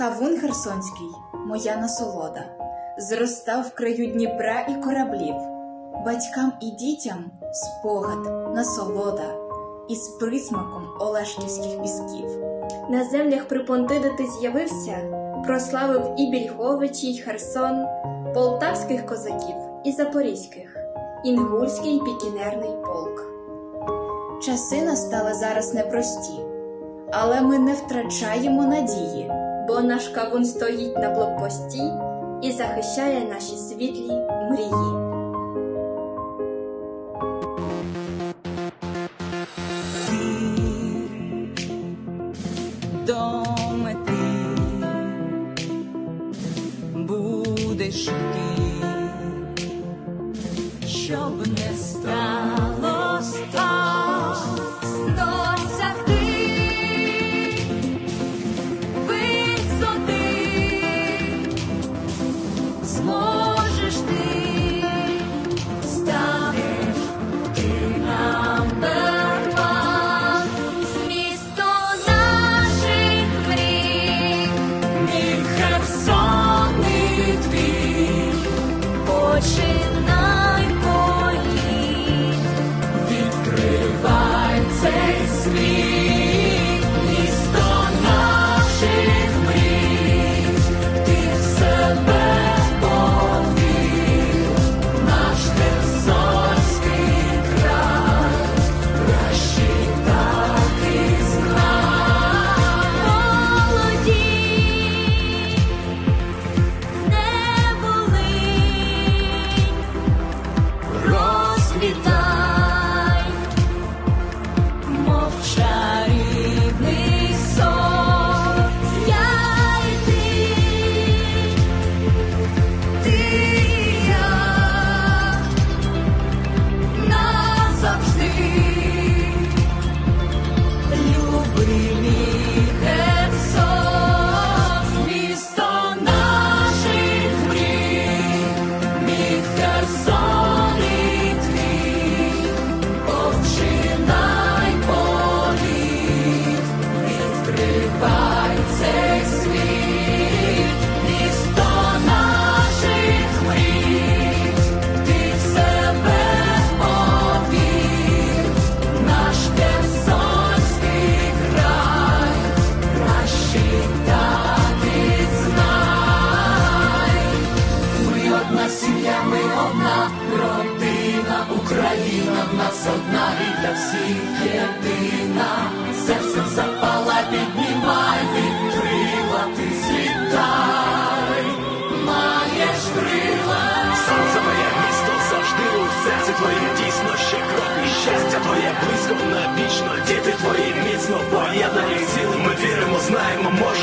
Кавун Херсонський, моя насолода, зростав в краю Дніпра і кораблів, батькам і дітям спогад, насолода із присмаком Олешківських пісків. На землях Припонтида ти з'явився, прославив і Більховичі, й Херсон, полтавських козаків і запорізьких, інгульський пікінерний полк. Часи настали зараз непрості, але ми не втрачаємо надії. Бо наш кавун стоїть на блокпості і захищає наші світлі мрії. до мети будеш йти, щоб не сталося machine of shine. Україна в нас одна і для всіх єдина. Серцем запала, піднімай, відкрила, ти злітай, маєш крила. Сонце моє місто завжди у серці твоє дійсно ще крок і щастя твоє близько навічно. Діти твої міцно поєднані в цілим. Ми віримо, знаємо, можемо,